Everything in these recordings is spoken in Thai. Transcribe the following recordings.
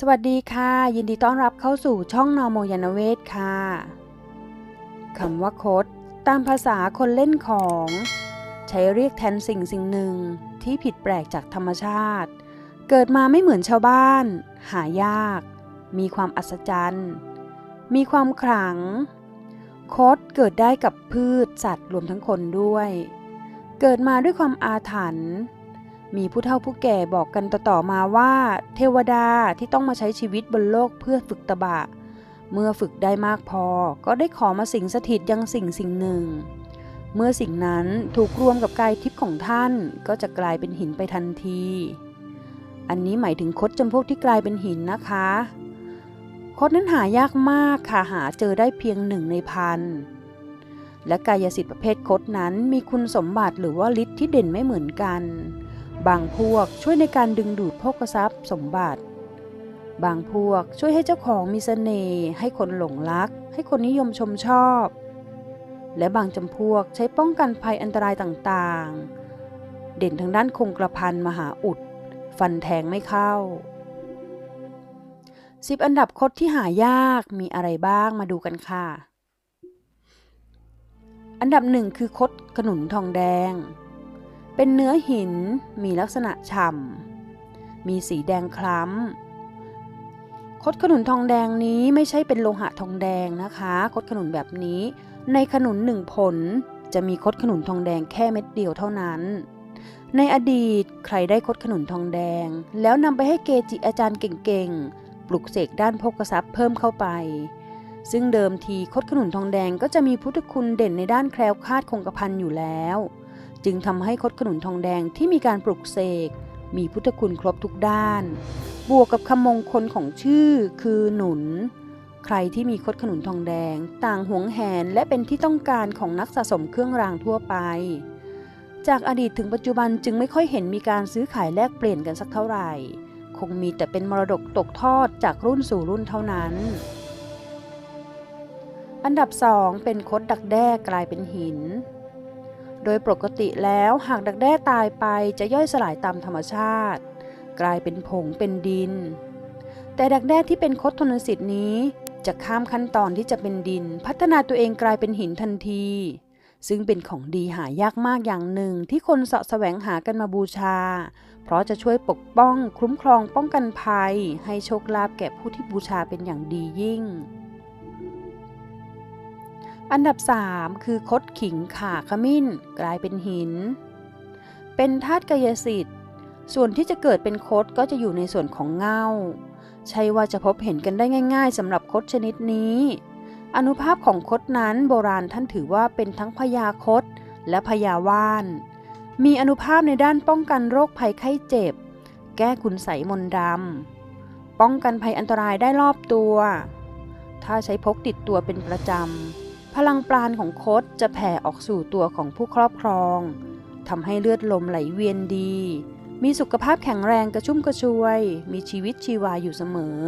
สวัสดีค่ะ ยินดีต้อนรับเข้าสู่ช่องนอโมยานเวศค่ะคำว่าคดตามภาษาคนเล่นของ ใช้เรียกแทนสิ่งสิ่งหนึ่งที่ผิดแปลกจากธรรมชาติ เกิดมาไม่เหมือนชาวบ้าน หายาก มีความอัศจรรย์ มีความขลัง คดเกิดได้กับพืชสัตว์รวมทั้งคนด้วย เกิดมาด้วยความอาถรรพ์ มีผู้เฒ่าผู้แก่บอกกันต่อๆมาว่า เทวดาที่ต้องมาใช้ชีวิตบนโลกเพื่อฝึกตบะ เมื่อฝึกได้มากพอ ก็ได้ขอมาสิงสถิตยังสิ่งสิ่งหนึ่ง เมื่อสิ่งนั้นถูกรวมกับกายทิพย์ของท่านก็จะกลายเป็นหินไปทันที อันนี้หมายถึงคดจำพวกที่กลายเป็นหินนะคะ คดนั้นหายากมากค่ะหาเจอได้เพียงหนึ่งในพันและกายสิทธิ์ประเภทคดนั้นมีคุณสมบัติหรือว่าฤทธิ์ที่เด่นไม่เหมือนกัน บางพวกช่วยในการดึงดูดโภคทรัพย์สมบัติ บางพวกช่วยให้เจ้าของมีเสน่ห์ให้คนหลงรัก ให้คนนิยมชมชอบ และบางจำพวกใช้ป้องกันภัยอันตรายต่างๆ เด่นทางด้านคงกระพันมหาอุด ฟันแทงไม่เข้า10อันดับคดที่หายากมีอะไรบ้างมาดูกันค่ะ อันดับหนึ่งคือคดขนุนทองแดง เป็นเนื้อหินมีลักษณะฉ่ำ มีสีแดงคล้ำ คดขนุนทองแดงนี้ไม่ใช่เป็นโลหะทองแดงนะคะ คดขนุนแบบนี้ ในขนุนหนึ่งผลจะมีคดขนุนทองแดงแค่เม็ดเดียวเท่านั้น ในอดีตใครได้คดขนุนทองแดง แล้วนำไปให้เกจิอาจารย์เก่งๆ ปลุกเสกด้านโภคทรัพย์เพิ่มเข้าไป ซึ่งเดิมทีคดขนุนทองแดงก็จะมีพุทธคุณเด่นในด้านแคล้วคลาดคงกระพันอยู่แล้ว จึงทำให้คดขนุนทองแดงที่มีการปลุกเสก มีพุทธคุณครบทุกด้าน บวกกับคำมงคลของชื่อคือหนุน ใครที่มีคดขนุนทองแดง ต่างหวงแหนและเป็นที่ต้องการของนักสะสมเครื่องรางทั่วไป จากอดีตถึงปัจจุบันจึงไม่ค่อยเห็นมีการซื้อขายแลกเปลี่ยนกันสักเท่าไหร่ คงมีแต่เป็นมรดกตกทอดจากรุ่นสู่รุ่นเท่านั้นอันดับ 2 เป็นคดดักแด้กลายเป็นหิน โดยปกติแล้วหากดักแด้ตายไปจะย่อยสลายตามธรรมชาติ กลายเป็นผงเป็นดิน แต่ดักแด้ที่เป็นคดทนสิทธิ์นี้ จะข้ามขั้นตอนที่จะเป็นดิน พัฒนาตัวเองกลายเป็นหินทันที ซึ่งเป็นของดีหายากมากอย่างหนึ่งที่คนเสาะแสวงหากันมาบูชา เพราะจะช่วยปกป้อง คุ้มครองป้องกันภัย ให้โชคลาภแก่ผู้ที่บูชาเป็นอย่างดียิ่ง อันดับ 3 คือคดขิงข่าขมิ้น กลายเป็นหิน เป็นธาตุกายสิทธิ์ ส่วนที่จะเกิดเป็นคดก็จะอยู่ในส่วนของเงาใช่ว่าจะพบเห็นกันได้ง่าย ๆสำหรับคดชนิดนี้ อนุภาพของคดนั้นโบราณท่านถือว่าเป็นทั้งพยาคดและพยาว่าน มีอนุภาพในด้านป้องกันโรคภัยไข้เจ็บ แก้คุณใสมนดำป้องกันภัยอันตรายได้รอบตัว ถ้าใช้พกติดตัวเป็นประจำ พลังปราณของคดจะแผ่ออกสู่ตัวของผู้ครอบครองทำให้เลือดลมไหลเวียนดี มีสุขภาพแข็งแรงกระชุ่มกระชวย มีชีวิตชีวาอยู่เสมอ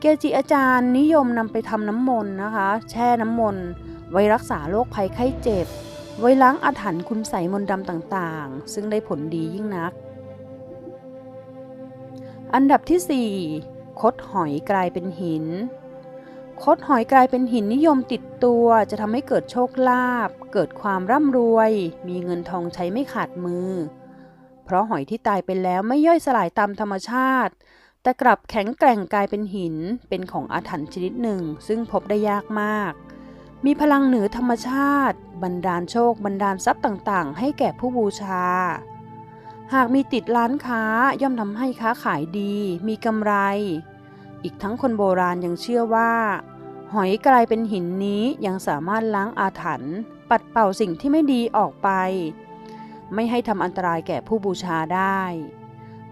เกจิอาจารย์นิยมนำไปทำน้ำมนต์นะคะ แช่น้ำมนต์ไว้รักษาโรคภัยไข้เจ็บ ไว้ล้างอาถรรพ์คุณใสมนต์ดำต่างๆ ซึ่งได้ผลดียิ่งนัก อันดับที่ 4 คดหอยกลายเป็นหิน คดหอยกลายเป็นหินนิยมติดตัวจะทำให้เกิดโชคลาภเกิดความร่ำรวย มีเงินทองใช้ไม่ขาดมือ เพราะหอยที่ตายไปแล้วไม่ย่อยสลายตามธรรมชาติ แต่กลับแข็งแกร่งกลายเป็นหินเป็นของอาถรรพ์ชนิดหนึ่ง ซึ่งพบได้ยากมาก มีพลังเหนือธรรมชาติ บันดาลโชค บันดาลทรัพย์ต่างๆ ให้แก่ผู้บูชา หากมีติดร้านค้าย่อมทำให้ค้าขายดี มีกำไร อีกทั้งคนโบราณยังเชื่อว่า หอยกลายเป็นหินนี้ยังสามารถล้างอาถรรพ์ปัดเป่าสิ่งที่ไม่ดีออกไป ไม่ให้ทำอันตรายแก่ผู้บูชาได้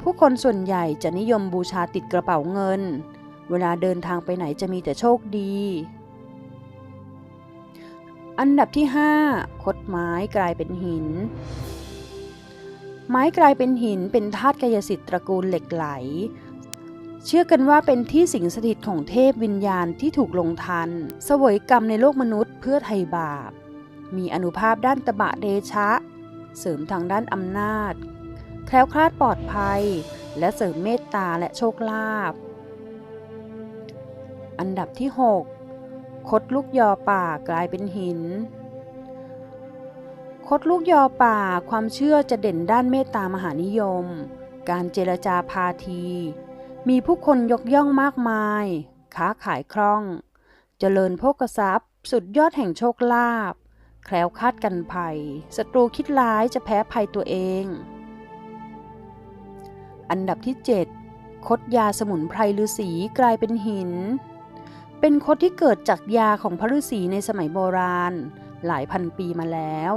ผู้คนส่วนใหญ่จะนิยมบูชาติดกระเป๋าเงิน เวลาเดินทางไปไหนจะมีแต่โชคดี อันดับที่ 5 คดไม้กลายเป็นหินไม้กลายเป็นหินเป็นธาตุกายสิทธิ์ตระกูลเหล็กไหล เชื่อกันว่าเป็นที่สิงสถิตของเทพวิญญาณที่ถูกลงทันสวยกรรมในโลกมนุษย์เพื่อไถ่บาป มีอนุภาพด้านตบะเดชะ เสริมทางด้านอำนาจ แคล้วคลาดปลอดภัย และเสริมเมตตาและโชคลาภ อันดับที่ 6 คดลูกยอป่ากลายเป็นหิน คดลูกยอป่าความเชื่อจะเด่นด้านเมตตามหานิยม การเจรจาพาที มีผู้คนยกย่องมากมาย ค้าขายคล่อง เจริญโภคทรัพย์ สุดยอดแห่งโชคลาภ แคล้วคลาดกันภัย ศัตรูคิดร้ายจะแพ้ภัยตัวเอง อันดับที่ 7 คดยาสมุนไพรฤาษีกลายเป็นหิน เป็นคดที่เกิดจากยาของพระฤาษีในสมัยโบราณ หลายพันปีมาแล้ว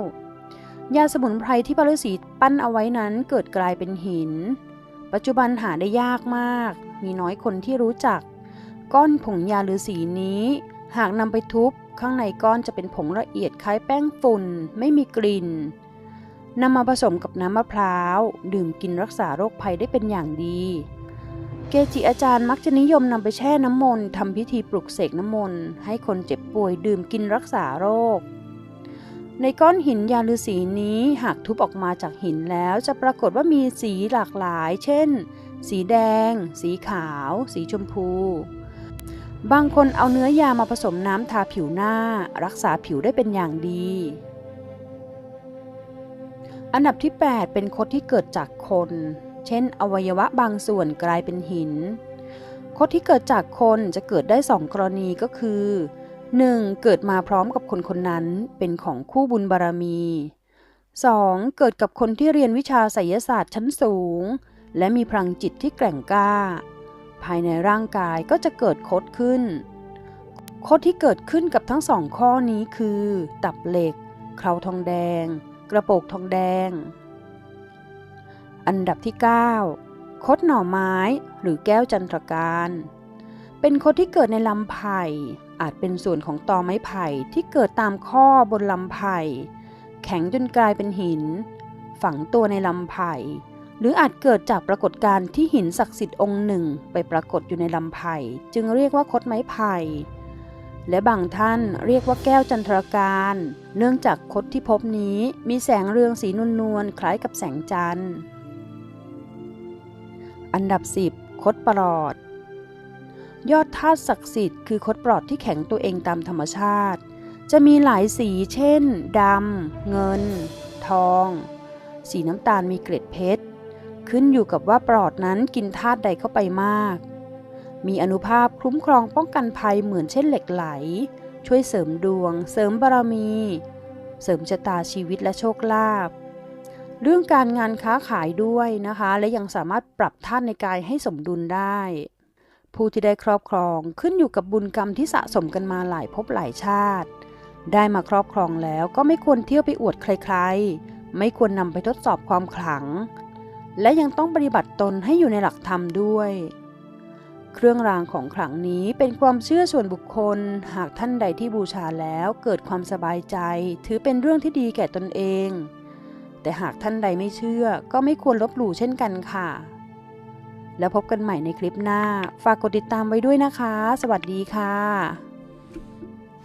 ยาสมุนไพรที่พระฤาษีปั้นเอาไว้นั้นเกิดกลายเป็นหิน ปัจจุบันหาได้ยากมาก มีน้อยคนที่รู้จัก ก้อนผงยาฤาษีนี้ หากนำไปทุบ ข้างในก้อนจะเป็นผงละเอียดคล้ายแป้งฝุ่น ไม่มีกลิ่นนำมาผสมกับน้ำมะพร้าว ดื่มกินรักษาโรคภัยได้เป็นอย่างดี เกจิอาจารย์มักจะนิยมนำไปแช่น้ำมนต์ทำพิธีปลุกเสกน้ำมนต์ให้คนเจ็บป่วยดื่มกินรักษาโรค ในก้อนหินยาฤาษีนี้หากทุบออกมาจากหินแล้วจะปรากฏว่ามีสีหลากหลาย เช่น สีแดง สีขาว สีชมพู บางคนเอาเนื้อยามาผสมน้ำทาผิวหน้า รักษาผิวได้เป็นอย่างดี อันดับที่ 8 เป็นคดที่เกิดจากคน เช่น อวัยวะบางส่วนกลายเป็นหิน คดที่เกิดจากคนจะเกิดได้สองกรณีก็คือ 1. เกิดมาพร้อมกับคนคนนั้นเป็นของคู่บุญบารมี 2. เกิดกับคนที่เรียนวิชาไสยศาสตร์ชั้นสูง และมีพลังจิตที่แกร่งกล้า ภายในร่างกายก็จะเกิดคดขึ้น คดที่เกิดขึ้นกับทั้งสองข้อนี้คือ ตับเหล็ก เคราทองแดง กระโปกทองแดง อันดับที่ 9 คดหน่อไม้หรือแก้วจันทรการ เป็นคดที่เกิดในลำไผ่ อาจเป็นส่วนของตอไม้ไผ่ที่เกิดตามข้อบนลำไผ่แข็งจนกลายเป็นหิน ฝังตัวในลำไผ่หรืออาจเกิดจากปรากฏการณ์ที่หินศักดิ์สิทธิ์องค์หนึ่งไปปรากฏอยู่ในลำไผ่จึงเรียกว่าคดไม้ไผ่และบางท่านเรียกว่าแก้วจันทรการ เนื่องจากคดที่พบนี้มีแสงเรืองสีนวลๆคล้ายกับแสงจันทร์ อันดับ 10 คดปลอด ยอดธาตุศักดิ์สิทธิ์คือคดปลอดที่แข็งตัวเองตามธรรมชาติ จะมีหลายสีเช่นดำเงิน ทอง สีน้ำตาลมีเกล็ดเพชร ขึ้นอยู่กับว่าปลอดนั้นกินธาตุใดเข้าไปมาก มีอนุภาพคุ้มครองป้องกันภัยเหมือนเช่นเหล็กไหล ช่วยเสริมดวง เสริมบารมี เสริมชะตาชีวิตและโชคลาภเรื่องการงานค้าขายด้วยนะคะ และยังสามารถปรับธาตุในกายให้สมดุลได้ ผู้ที่ได้ครอบครองขึ้นอยู่กับบุญกรรมที่สะสมกันมาหลายภพหลายชาติ ได้มาครอบครองแล้วก็ไม่ควรเที่ยวไปอวดใครๆ ไม่ควรนำไปทดสอบความขลัง และยังต้องปฏิบัติตนให้อยู่ในหลักธรรมด้วย เครื่องรางของขลังนี้เป็นความเชื่อส่วนบุคคล หากท่านใดที่บูชาแล้วเกิดความสบายใจ ถือเป็นเรื่องที่ดีแก่ตนเอง แต่หากท่านใดไม่เชื่อก็ไม่ควรลบหลู่เช่นกันค่ะ แล้วพบกันใหม่ในคลิปหน้า ฝากกดติดตามไว้ด้วยนะคะ สวัสดีค่ะ